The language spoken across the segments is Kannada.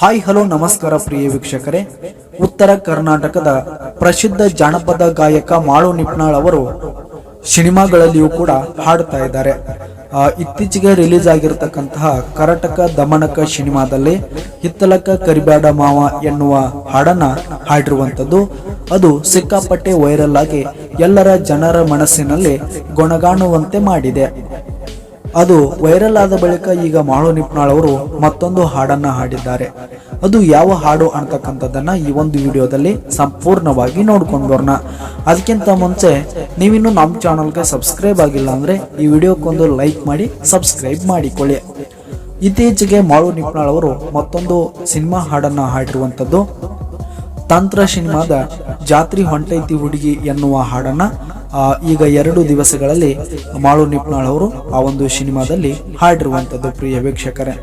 ಹಾಯ್ ಹಲೋ ನಮಸ್ಕಾರ ಪ್ರಿಯ ವೀಕ್ಷಕರೇ. ಉತ್ತರ ಕರ್ನಾಟಕದ ಪ್ರಸಿದ್ಧ ಜಾನಪದ ಗಾಯಕ ಮಾಳು ನಿಪ್ನಾಳ್ ಅವರು ಸಿನಿಮಾಗಳಲ್ಲಿಯೂ ಕೂಡ ಹಾಡ್ತಾ ಇದ್ದಾರೆ. ಇತ್ತೀಚೆಗೆ ರಿಲೀಸ್ ಆಗಿರತಕ್ಕಂತಹ ಕರಟಕ ದಮನಕ ಸಿನಿಮಾದಲ್ಲಿ ಹಿತ್ತಲಕ ಕರಿಬ್ಯಾಡ ಮಾವ ಎನ್ನುವ ಹಾಡನ್ನ ಹಾಡಿರುವಂಥದ್ದು. ಅದು ಸಿಕ್ಕಾಪಟ್ಟೆ ವೈರಲ್ ಆಗಿ ಎಲ್ಲರ ಜನರ ಮನಸ್ಸಿನಲ್ಲಿ ಗೊಣಗಾಣುವಂತೆ ಮಾಡಿದೆ. ಅದು ವೈರಲ್ ಆದ ಬಳಿಕ ಈಗ ಮಾಳು ನಿಪ್ನಾಳ್ ಅವರು ಮತ್ತೊಂದು ಹಾಡನ್ನ ಹಾಡಿದ್ದಾರೆ. ಅದು ಯಾವ ಹಾಡು ಅಂತಕ್ಕಂಥದ್ದನ್ನ ಈ ಒಂದು ವಿಡಿಯೋದಲ್ಲಿ ಸಂಪೂರ್ಣವಾಗಿ ನೋಡ್ಕೊಂಡು ಬರೋಣ ಅದಕ್ಕಿಂತ ಮುಂಚೆ ನೀವಿನ್ನು ನಮ್ಮ ಚಾನಲ್ಗೆ ಸಬ್ಸ್ಕ್ರೈಬ್ ಆಗಿಲ್ಲ ಅಂದ್ರೆ ಈ ವಿಡಿಯೋಕ್ಕೊಂದು ಲೈಕ್ ಮಾಡಿ, ಸಬ್ಸ್ಕ್ರೈಬ್ ಮಾಡಿಕೊಳ್ಳಿ. ಇತ್ತೀಚೆಗೆ ಮಾಳು ನಿಪ್ನಾಳ್ ಅವರು ಮತ್ತೊಂದು ಸಿನಿಮಾ ಹಾಡನ್ನ ಹಾಡಿರುವಂಥದ್ದು, ತಂತ್ರ ಸಿನಿಮಾದ ಜಾತ್ರಿ ಹೊಂಟೈತಿ ಹುಡುಗಿ ಎನ್ನುವ ಹಾಡನ್ನ ಈಗ ಎರಡು ದಿವಸಗಳಲ್ಲಿ ಮಾಳು ನಿಪ್ನಾಳ್ ಅವರು ಆ ಒಂದು ಸಿನಿಮಾದಲ್ಲಿ ಹಾಡಿರುವಂಥದ್ದು ಪ್ರಿಯ ವೀಕ್ಷಕರೇ.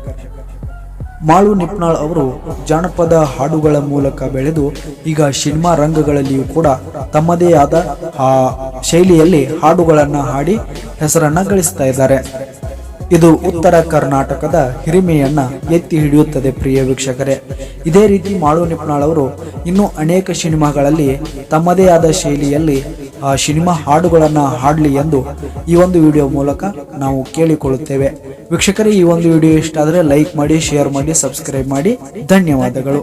ಮಾಳು ನಿಪ್ನಾಳ್ ಅವರು ಜಾನಪದ ಹಾಡುಗಳ ಮೂಲಕ ಬೆಳೆದು ಈಗ ಸಿನಿಮಾ ರಂಗಗಳಲ್ಲಿಯೂ ಕೂಡ ತಮ್ಮದೇ ಆದ ಆ ಶೈಲಿಯಲ್ಲಿ ಹಾಡುಗಳನ್ನು ಹಾಡಿ ಹೆಸರನ್ನ ಗಳಿಸ್ತಾ ಇದ್ದಾರೆ. ಇದು ಉತ್ತರ ಕರ್ನಾಟಕದ ಹಿರಿಮೆಯನ್ನ ಎತ್ತಿ ಹಿಡಿಯುತ್ತದೆ ಪ್ರಿಯ ವೀಕ್ಷಕರೇ. ಇದೇ ರೀತಿ ಮಾಳು ನಿಪ್ನಾಳ್ ಅವರು ಇನ್ನೂ ಅನೇಕ ಸಿನಿಮಾಗಳಲ್ಲಿ ತಮ್ಮದೇ ಆದ ಶೈಲಿಯಲ್ಲಿ ಆ ಸಿನಿಮಾ ಹಾಡುಗಳನ್ನು ಹಾಡಲಿ ಎಂದು ಈ ಒಂದು ವಿಡಿಯೋ ಮೂಲಕ ನಾವು ಕೇಳಿಕೊಳ್ಳುತ್ತೇವೆ. ವೀಕ್ಷಕರೇ, ಈ ಒಂದು ವಿಡಿಯೋ ಇಷ್ಟ ಆದರೆ ಲೈಕ್ ಮಾಡಿ, ಶೇರ್ ಮಾಡಿ, ಸಬ್ಸ್ಕ್ರೈಬ್ ಮಾಡಿ. ಧನ್ಯವಾದಗಳು.